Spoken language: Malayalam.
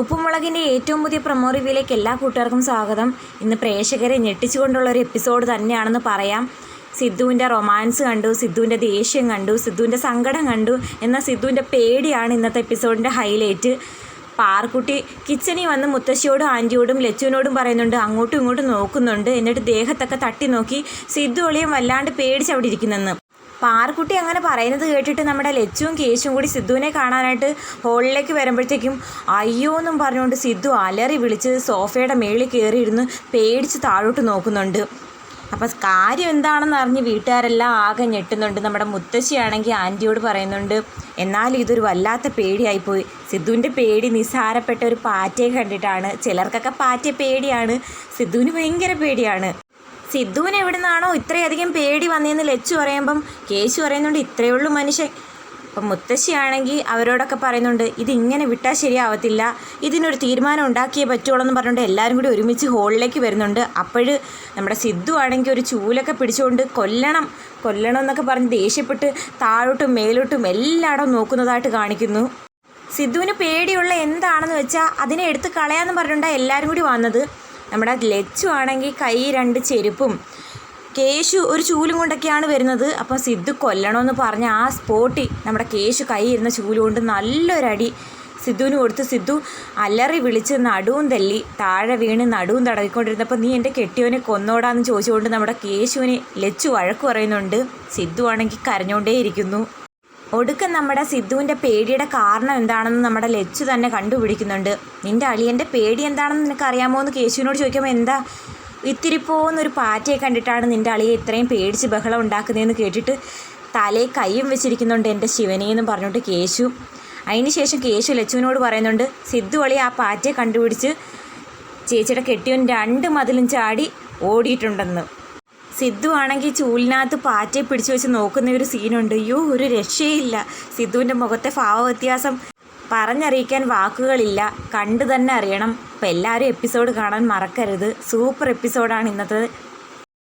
ഉപ്പുമുളകിന്റെ ഏറ്റവും പുതിയ പ്രൊമോ റിവ്യൂയിലേക്ക് എല്ലാ കൂട്ടുകാർക്കും സ്വാഗതം. ഇന്ന് പ്രേക്ഷകരെ ഞെട്ടിച്ചുകൊണ്ടുള്ള ഒരു എപ്പിസോഡ് തന്നെയാണെന്ന് പറയാം. സിദ്ധുവിന്റെ റൊമാൻസ് കണ്ടു സിദ്ധുവിന്റെ ദേഷ്യം കണ്ടു സിദ്ധുവിന്റെ സങ്കടം കണ്ടു എന്നാൽ സിദ്ധുവിന്റെ പേടിയാണ് ഇന്നത്തെ എപ്പിസോഡിന്റെ ഹൈലൈറ്റ് പാർക്കുട്ടി കിച്ചണിൽ വന്ന് മുത്തശ്ശിയോടും ആന്റിയോടും ലച്ചുവിനോടും പറയുന്നുണ്ട് അങ്ങോട്ടും ഇങ്ങോട്ടും നോക്കുന്നുണ്ട്. എന്നിട്ട് ദേഹത്തൊക്കെ തട്ടി നോക്കി സിദ്ധു ഒളിയും വല്ലാണ്ട് പേടിച്ച് അവിടെ ഇരിക്കുന്നെന്ന്. പാർക്കുട്ടി അങ്ങനെ പറയുന്നത് കേട്ടിട്ട് നമ്മുടെ ലച്ചുവും കേശും കൂടി സിദ്ധുവിനെ കാണാനായിട്ട് ഹോളിലേക്ക് വരുമ്പോഴത്തേക്കും അയ്യോ എന്നും പറഞ്ഞുകൊണ്ട് സിദ്ധു അലറി വിളിച്ച് സോഫയുടെ മേളിൽ കയറിയിരുന്ന് പേടിച്ച് താഴോട്ട് നോക്കുന്നുണ്ട്. അപ്പം കാര്യം എന്താണെന്ന് അറിഞ്ഞ് വീട്ടുകാരെല്ലാം ആകെ ഞെട്ടുന്നുണ്ട്. നമ്മുടെ മുത്തശ്ശിയാണെങ്കിൽ ആന്റിയോട് പറയുന്നുണ്ട് എന്നാലും ഇതൊരു വല്ലാത്ത പേടിയായിപ്പോയി. സിദ്ധുവിന്റെ പേടി നിസ്സാരപ്പെട്ട ഒരു പാറ്റയെ കണ്ടിട്ടാണ്. ചിലർക്കൊക്കെ പാറ്റയെ പേടിയാണ്. സിദ്ധുവിന് ഭയങ്കര പേടിയാണ്. സിദ്ധുവിന് എവിടെ നിന്നാണോ ഇത്രയധികം പേടി വന്നതെന്ന് ലച്ചു പറയുമ്പം കേശു പറയുന്നുണ്ട് ഇത്രയേ ഉള്ളൂ മനുഷ്യൻ. അപ്പം മുത്തശ്ശിയാണെങ്കിൽ അവരോടൊക്കെ പറയുന്നുണ്ട് ഇതിങ്ങനെ വിട്ടാൽ ശരിയാവത്തില്ല. ഇതിനൊരു തീരുമാനം ഉണ്ടാക്കിയേ പറ്റുള്ളൂ എന്ന് പറഞ്ഞുകൊണ്ട് എല്ലാവരും കൂടി ഒരുമിച്ച് ഹോളിലേക്ക് വരുന്നുണ്ട്. അപ്പോഴ് നമ്മുടെ സിദ്ധു ആണെങ്കിൽ ഒരു ചൂലൊക്കെ പിടിച്ചുകൊണ്ട് കൊല്ലണം കൊല്ലണം എന്നൊക്കെ പറഞ്ഞ് ദേഷ്യപ്പെട്ട് താഴോട്ടും മേലോട്ടും എല്ലായിടവും നോക്കുന്നതായിട്ട് കാണിക്കുന്നു. സിദ്ധുവിന് പേടിയുള്ള എന്താണെന്ന് വെച്ചാൽ അതിനെ എടുത്ത് കളയാന്ന് പറഞ്ഞുകൊണ്ടാണ് എല്ലാവരും കൂടി വന്നത്. നമ്മുടെ ലച്ചു ആണെങ്കിൽ കൈ രണ്ട് ചെരുപ്പും. കേശു ഒരു ചൂലും കൊണ്ടൊക്കെയാണ് വരുന്നത്. അപ്പം സിദ്ധു കൊല്ലണമെന്ന് പറഞ്ഞ ആ സ്പോട്ടിൽ നമ്മുടെ കേശു കൈ ഇരുന്ന ചൂൽ കൊണ്ട് നല്ലൊരടി സിദ്ധുവിന് കൊടുത്ത് സിദ്ധു അലറി വിളിച്ച് നടുവും തല്ലി താഴെ വീണ് നടുവും തടവിക്കൊണ്ടിരുന്നപ്പോൾ നീ എന്റെ കെട്ടിയവനെ കൊന്നോടാന്ന് ചോദിച്ചുകൊണ്ട് നമ്മുടെ കേശുവിനെ ലച്ചു വഴക്ക് പറയുന്നുണ്ട്. സിദ്ധു ആണെങ്കിൽ കരഞ്ഞുകൊണ്ടേയിരിക്കുന്നു ഒടുക്കം നമ്മുടെ സിദ്ധുവിന്റെ പേടിയുടെ കാരണം എന്താണെന്ന് നമ്മുടെ ലച്ചു തന്നെ കണ്ടുപിടിക്കുന്നുണ്ട്. നിന്റെ അളിയന്റെ പേടി എന്താണെന്ന് നിനക്ക് അറിയാമോ എന്ന് കേശുവിനോട് ചോദിക്കുമ്പോൾ എന്താ? ഇത്തിരി പോകുന്നൊരു പാറ്റയെ കണ്ടിട്ടാണ് നിന്റെ അളിയെ ഇത്രയും പേടിച്ച് ബഹളം ഉണ്ടാക്കുന്നതെന്ന് കേട്ടിട്ട് തലയിൽ കൈയും വെച്ചിരിക്കുന്നുണ്ട് എന്റെ ശിവനെയെന്നും പറഞ്ഞുകൊണ്ട് കേശു. അതിനുശേഷം കേശു ലച്ചുവിനോട് പറയുന്നുണ്ട് സിദ്ധു അളി ആ പാറ്റയെ കണ്ടുപിടിച്ച് ചേച്ചിയുടെ കെട്ടിയവൻ രണ്ട് മതിലും ചാടി ഓടിയിട്ടുണ്ടെന്ന്. സിദ്ധു ആണെങ്കിൽ ചൂലിനകത്ത് പാറ്റയെ പിടിച്ചു വെച്ച് നോക്കുന്ന ഒരു സീനുണ്ട് അയ്യോ ഒരു രക്ഷയില്ല. സിദ്ധുവിന്റെ മുഖത്തെ ഭാവവ്യത്യാസം പറഞ്ഞറിയിക്കാൻ വാക്കുകളില്ല. കണ്ടു തന്നെ അറിയണം. അപ്പം എല്ലാവരും എപ്പിസോഡ് കാണാൻ മറക്കരുത്. സൂപ്പർ എപ്പിസോഡാണ് ഇന്നത്തെ